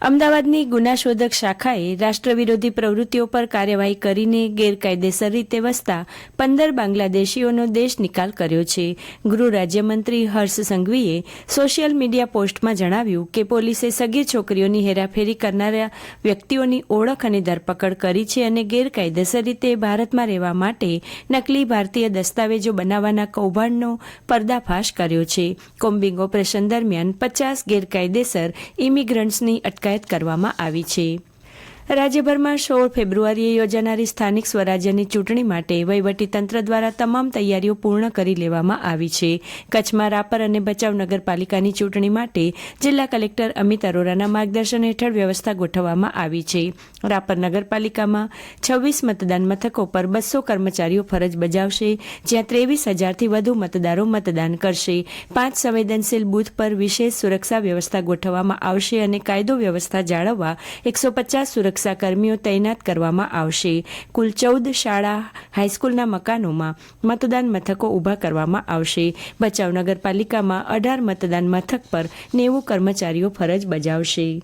અમદાવાદની ગુનાશોધક શાખાએ રાષ્ટ્રવિરોધી પ્રવૃત્તિઓ પર કાર્યવાહી કરીને ગેરકાયદેસર રીતે વસતા પંદર બાંગ્લાદેશીઓનો દેશ નિકાલ કર્યો છે. ગૃહ રાજ્યમંત્રી હર્ષ સંઘવીએ સોશિયલ મીડિયા પોસ્ટમાં જણાવ્યું કે પોલીસે સગીર છોકરીઓની હેરાફેરી કરનારા વ્યક્તિઓની ઓળખ અને ધરપકડ કરી છે અને ગેરકાયદેસર રીતે ભારતમાં રહેવા માટે નકલી ભારતીય દસ્તાવેજો બનાવવાના કૌભાંડનો પર્દાફાશ કર્યો છે. કોમ્બિંગ ઓપરેશન દરમિયાન પચાસ ગેરકાયદેસર ઇમિગ્રન્ટ્સની અટકાયત કરવામાં આવી છે. રાજ્યભરમાં સોળ ફેબ્રુઆરીએ યોજાનારી સ્થાનિક સ્વરાજ્યની ચૂંટણી માટે વહીવટીતંત્ર દ્વારા તમામ તૈયારીઓ પૂર્ણ કરી લેવામાં આવી છે. કચ્છમાં રાપર અને ભચાઉ નગરપાલિકાની ચૂંટણી માટે જિલ્લા કલેક્ટર અમિત અરોરાના માર્ગદર્શન હેઠળ વ્યવસ્થા ગોઠવવામાં આવી છે. રાપર નગરપાલિકામાં છવ્વીસ મતદાન મથકો પર બસો કર્મચારીઓ ફરજ બજાવશે, જ્યાં ત્રેવીસ હજારથી વધુ મતદારો મતદાન કરશે. પાંચ સંવેદનશીલ બૂથ પર વિશેષ સુરક્ષા વ્યવસ્થા ગોઠવવામાં આવશે અને કાયદો વ્યવસ્થા જાળવવા એકસો પચાસ સુરક્ષા કર્મીઓ તૈનાત કરવામાં આવશે. કુલ ચૌદ શાળા, હાઈસ્કૂલના મકાનોમાં મતદાન મથકો ઊભા કરવામાં આવશે. ભચાઉ નગરપાલિકામાં અઢાર મતદાન મથક પર નેવું કર્મચારીઓ ફરજ બજાવશે.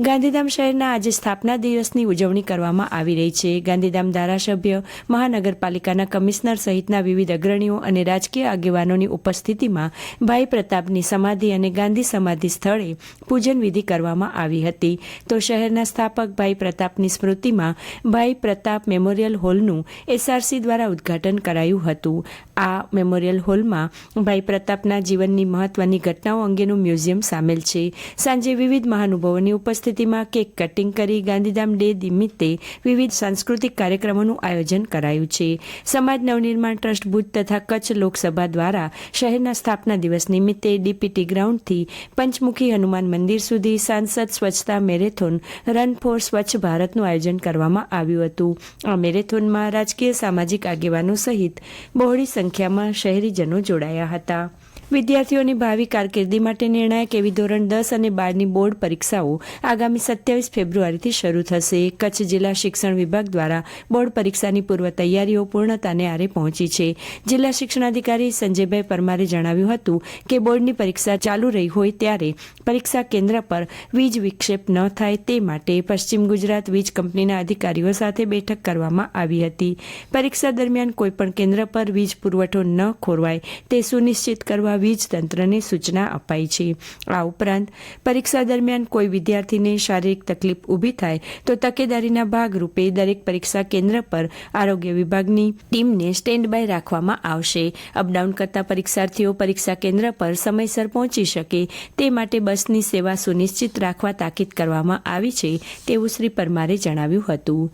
ગાંધીધામ શહેરના આજે સ્થાપના દિવસની ઉજવણી કરવામાં આવી રહી છે. ગાંધીધામ ધારાસભ્ય, મહાનગરપાલિકાના કમિશનર સહિતના વિવિધ અગ્રણીઓ અને રાજકીય આગેવાનોની ઉપસ્થિતિમાં ભાઈ પ્રતાપની સમાધિ અને ગાંધી સમાધિ સ્થળે પૂજન વિધિ કરવામાં આવી હતી. તો શહેરના સ્થાપક ભાઈ પ્રતાપની સ્મૃતિમાં ભાઈ પ્રતાપ મેમોરિયલ હોલનું એસઆરસી દ્વારા ઉદ્ઘાટન કરાયું હતું. આ મેમોરિયલ હોલમાં ભાઈ પ્રતાપના જીવનની મહત્વની ઘટનાઓ અંગેનું મ્યુઝિયમ સામેલ છે. સાંજે વિવિધ મહાનુભાવોની ઉપસ્થિતિમાં કેક કટિંગ કરી ગાંધીધામ ડે નિમિત્તે વિવિધ સાંસ્કૃતિક કાર્યક્રમોનું આયોજન કરાયું છે. સમાજ નવનિર્માણ ટ્રસ્ટ ભુજ તથા કચ્છ લોકસભા દ્વારા શહેરના સ્થાપના દિવસ નિમિત્તે ડીપીટી ગ્રાઉન્ડથી પંચમુખી હનુમાન મંદિર સુધી સાંસદ સ્વચ્છતા મેરેથોન રન ફોર સ્વચ્છ ભારતનું આયોજન કરવામાં આવ્યું હતું. આ મેરેથોનમાં રાજકીય સામાજિક આગેવાનો સહિત બહોળી સંખ્યામાં શહેરીજનો જોડાયા હતા. વિદ્યાર્થીઓની ભાવિ કારકિર્દી માટે નિર્ણાયક એવી ધોરણ દસ અને બારની બોર્ડ પરીક્ષાઓ આગામી સત્યાવીસ ફેબ્રુઆરીથી શરૂ થશે. કચ્છ જિલ્લા શિક્ષણ વિભાગ દ્વારા બોર્ડ પરીક્ષાની પૂર્વ તૈયારીઓ પૂર્ણતાને આરે પહોંચી છે. જિલ્લા શિક્ષણાધિકારી સંજયભાઈ પરમારે જણાવ્યું હતું કે બોર્ડની પરીક્ષા ચાલુ રહી હોય ત્યારે પરીક્ષા કેન્દ્ર પર વીજ વિક્ષેપ ન થાય તે માટે પશ્ચિમ ગુજરાત વીજ કંપનીના અધિકારીઓ સાથે બેઠક કરવામાં આવી હતી. પરીક્ષા દરમિયાન કોઈપણ કેન્દ્ર પર વીજ પુરવઠો ન ખોરવાય તે સુનિશ્ચિત કરવા વીજ તંત્રને સૂચના અપાઈ છે. આ ઉપરાંત, પરીક્ષા દરમિયાન કોઈ વિદ્યાર્થીને શારીરિક તકલીફ ઊભી થાય તો તકેદારીના ભાગરૂપે દરેક પરીક્ષા કેન્દ્ર પર આરોગ્ય વિભાગની ટીમને સ્ટેન્ડ બાય રાખવામાં આવશે. અપડાઉન કરતા પરીક્ષાર્થીઓ પરીક્ષા કેન્દ્ર પર સમયસર પહોંચી શકે તે માટે બસની સેવા સુનિશ્ચિત રાખવા તાકીદ કરવામાં આવી છે તેવું શ્રી પરમારે જણાવ્યું હતું.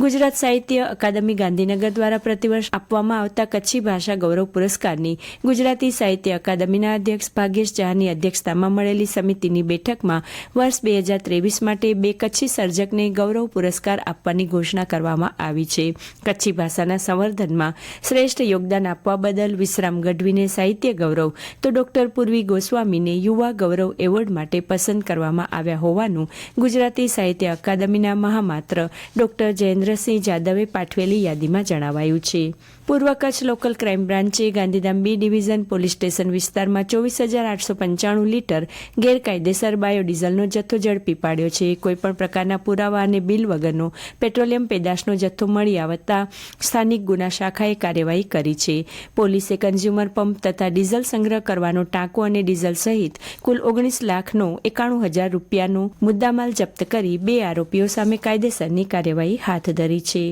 ગુજરાત સાહિત્ય અકાદમી ગાંધીનગર દ્વારા પ્રતિવર્ષ આપવામાં આવતા કચ્છી ભાષા ગૌરવ પુરસ્કારની ગુજરાતી સાહિત્ય અકાદમીના અધ્યક્ષ ભાગ્યેશ જહાની અધ્યક્ષતામાં મળેલી સમિતિની બેઠકમાં વર્ષ બે હજાર ત્રેવીસ માટે બે કચ્છી સર્જકને ગૌરવ પુરસ્કાર આપવાની ઘોષણા કરવામાં આવી છે. કચ્છી ભાષાના સંવર્ધનમાં શ્રેષ્ઠ યોગદાન આપવા બદલ વિશ્રામ ગઢવીને સાહિત્ય ગૌરવ તો ડોક્ટર પૂર્વી ગોસ્વામીને યુવા ગૌરવ એવોર્ડ માટે પસંદ કરવામાં આવ્યા હોવાનું ગુજરાતી સાહિત્ય અકાદમીના મહામાત્ર ડોક્ટર જયેન્દ્રસિંહ જાદવે પાઠવેલી યાદીમાં જણાવાયું છે. પૂર્વ Kutch local crime બ્રાન્ચે Gandhidham B division police station વિસ્તારમાં ચોવીસ હજાર આઠસો પંચાણું લીટર ગેરકાયદેસર બાયોડીઝલનો જથ્થો ઝડપી પાડ્યો છે. કોઈપણ પ્રકારના પુરાવા અને બિલ વગરનો પેટ્રોલિયમ પેદાશનો જથ્થો મળી આવતા સ્થાનિક ગુના શાખાએ કાર્યવાહી કરી છે. પોલીસે કન્ઝ્યુમર પંપ તથા ડીઝલ સંગ્રહ કરવાનો ટાંકો અને ડીઝલ સહિત કુલ ઓગણીસ લાખનો એકાણું હજાર રૂપિયાનો મુદ્દામાલ જપ્ત કરી બે આરોપીઓ સામે કાયદેસરની કાર્યવાહી હાથ ધરી છે.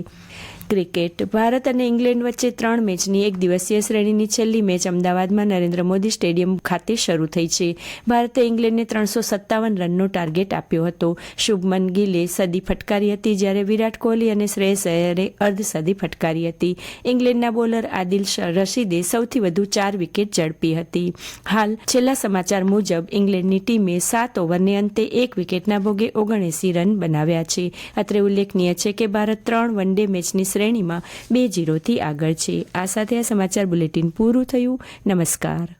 ક્રિકેટ. ભારત અને ઇંગ્લેન્ડ વચ્ચે ત્રણ મેચની એક દિવસીય શ્રેણીની છેલ્લી મેચ અમદાવાદમાં નરેન્દ્ર મોદી સ્ટેડિયમ ખાતે શરૂ થઈ છે. ભારતે ઇંગ્લેન્ડને ત્રણસો સત્તાવન રનનો ટાર્ગેટ આપ્યો હતો. શુભમન ગિલે સદી ફટકારી હતી જ્યારે વિરાટ કોહલી અને શ્રેયસ અયરે અર્ધ સદી ફટકારી હતી. ઇંગ્લેન્ડના બોલર આદિલ રશીદે સૌથી વધુ ચાર વિકેટ ઝડપી હતી. હાલ છેલ્લા સમાચાર મુજબ ઇંગ્લેન્ડની ટીમે સાત ઓવરને અંતે એક વિકેટના ભોગે ઓગણએસી રન બનાવ્યા છે. અત્રે ઉલ્લેખનીય છે કે ભારત ત્રણ વન ડે મેચની શ્રેણીમાં બે જીરોથી આગળ છે. આ સાથે આ સમાચાર બુલેટિન પૂરું થયું. નમસ્કાર.